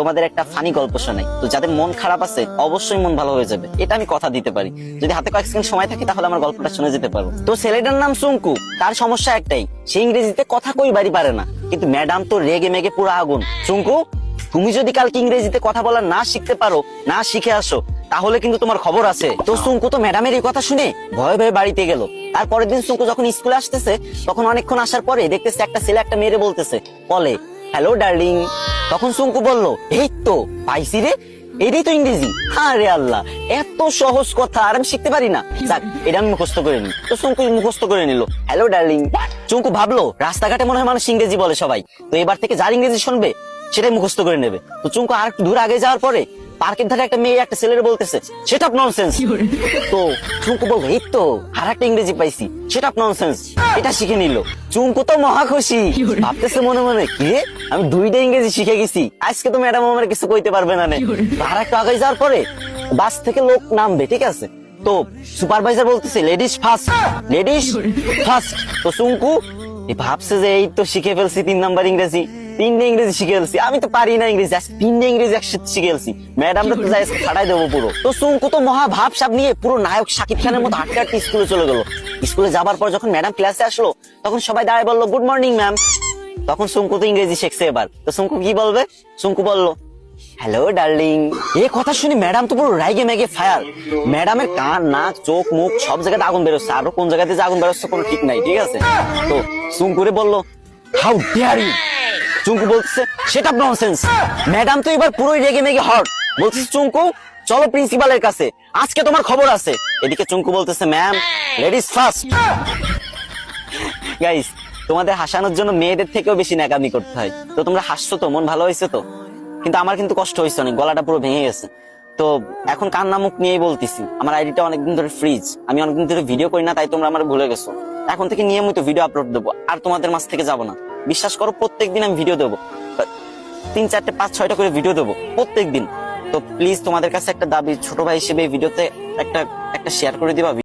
তোমাদের একটা ফানি গল্প শোনাই। তো যাদের মন খারাপ আছে, অবশ্যই মন ভালো হয়ে যাবে। এটা আমি কথা দিতে পারি। যদি হাতে কয়েক সেকেন্ড সময় থাকে, তাহলে আমার গল্পটা শুনে যেতে পারব। তো ছেলেটার নাম সুঙ্কু তার সমস্যা একটাই, সে ইংরেজিতে কথা কই বাড়ি পারে না। কিন্তু ম্যাডাম তো রেগে মেগে পুরো আগুন। সুঙ্কু তুমি যদি কালকে ইংরেজিতে কথা বলা না শিখতে পারো, না শিখে আসো, তাহলে কিন্তু তোমার খবর আছে। তো সুঙ্কু তো ম্যাডামের এই কথা শুনে ভয়ে ভয়ে বাড়িতে গেল। তারপরের দিন সুঙ্কু যখন স্কুলে আসতেছে, তখন অনেকক্ষণ আসার পরে দেখতেছে একটা ছেলে একটা মেয়েরে বলতেছে। বলে, হ্যালো ডার্লিং। তখন সুঙ্কু বলল এই তো পাইছি রে। এটাই তো ইংরেজি। হ্যাঁ রে আল্লাহ এত সহজ কথা আর আমি শিখতে পারি না। যাক এটা আমি মুখস্থ করে নি তো সুঙ্কু মুখস্থ করে নিল। হ্যালো ডার্লিং চুঙ্কু ভাবলো রাস্তাঘাটে মনে হয় মানুষ ইংরেজি বলে সবাই। তো এবার থেকে যার ইংরেজি শুনবে সেটাই মুখস্থ করে নেবে। তো চুঙ্কু আর একটু দূর আগে যাওয়ার পরে পার্কের ধারে একটা মেয়ে একটা ছেলের বলতেছে সেটা ননসেন্স তো চুঙ্কু বলব এই তো আর একটা ইংরেজি পাইছি। সেটা ননসেন্স এটা শিখে নিল। চুঙ্কু তো মহা খুশি। ভাবতেছে মনে মনে কি আমি দুইটা ইংরেজি শিখে গেছি। আজকে তো ম্যাডাম আমার কিছু কইতে পারবে না আর একটু আগে যাওয়ার পরে বাস থেকে লোক নামবে ঠিক আছে? তো সুপারভাইজার বলতেছে লেডিস ফার্স্ট লেডিস ফার্স্ট তো এই ভাবছে যে এই তো শিখে ফেলছি তিন নাম্বার ইংরেজি তিনটে ইংরেজি শিখে ফেলছি। আমি তো পারি না ইংরেজি তিনটে ইংরেজি একসাথে শিখে ফেলছি। ম্যাডাম তো যাই ফাটাই দেবো পুরো। তো সুঙ্কু তো মহা ভাব সাপ নিয়ে পুরো নায়ক শাকিব খানের মতো হাঁটতে হাঁটতে স্কুলে চলে গেল। স্কুলে যাবার পর যখন ম্যাডাম ক্লাসে আসলো তখন সবাই দাঁড়ায় বলল গুড মর্নিং ম্যাম তখন সুঙ্কু তো ইংরেজি শিখছে এবার। তো সুঙ্কু কি বলবে? সুঙ্কু বলল হ্যালো ডার্লিং এই কথা শুনে ম্যাডাম তো পুরো রাইগে ম্যাগে ফায়ার। ম্যাডামের কান, নাক, চোখ, মুখ সব জায়গাতে আগুন বেরোচ্ছে। আরও কোন জায়গাতে যে আগুন বেরোচ্ছে কোনো ঠিক নাই, ঠিক আছে? তো সুঙ্কুরে বলল হাউ ডেয়ার ইউ চুঙ্কু বলছে সেটা ননসেন্স ম্যাডাম তো এবার পুরোই রেগে মেগে হট। বলছিস চুঙ্কু চলো প্রিন্সিপালের কাছে। আজকে তোমার খবর আছে। এদিকে চুঙ্কু বলতেছে ম্যাম লেডিস ফার্স্ট গাইস তোমাদের হাসানোর জন্য মেয়েদের থেকেও বেশি ন্যাকামি করতে হয়। তো তোমরা হাসছো তো, মন ভালো হয়েছে তো? কিন্তু আমার কিন্তু কষ্ট হয়েছে অনেক, গলাটা পুরো ভেঙে গেছে। তো এখন কান্না মুখ নিয়েই বলতেছি, আমার আইডিটা অনেকদিন ধরে ফ্রিজ আমি অনেকদিন ধরে ভিডিও করি না, তাই তোমরা আমার ভুলে গেছো। এখন থেকে নিয়মিত ভিডিও আপলোড দেবো, আর তোমাদের মাঝ থেকে যাব না। বিশ্বাস করো, প্রত্যেকদিন আমি ভিডিও দেবো। তিন, চারটে, পাঁচ, ছয়টা করে ভিডিও দেবো, প্রত্যেকদিন। তো প্লিজ তোমাদের কাছে একটা দাবি, ছোট ভাই হিসেবে ভিডিওতে একটা একটা শেয়ার করে দিবা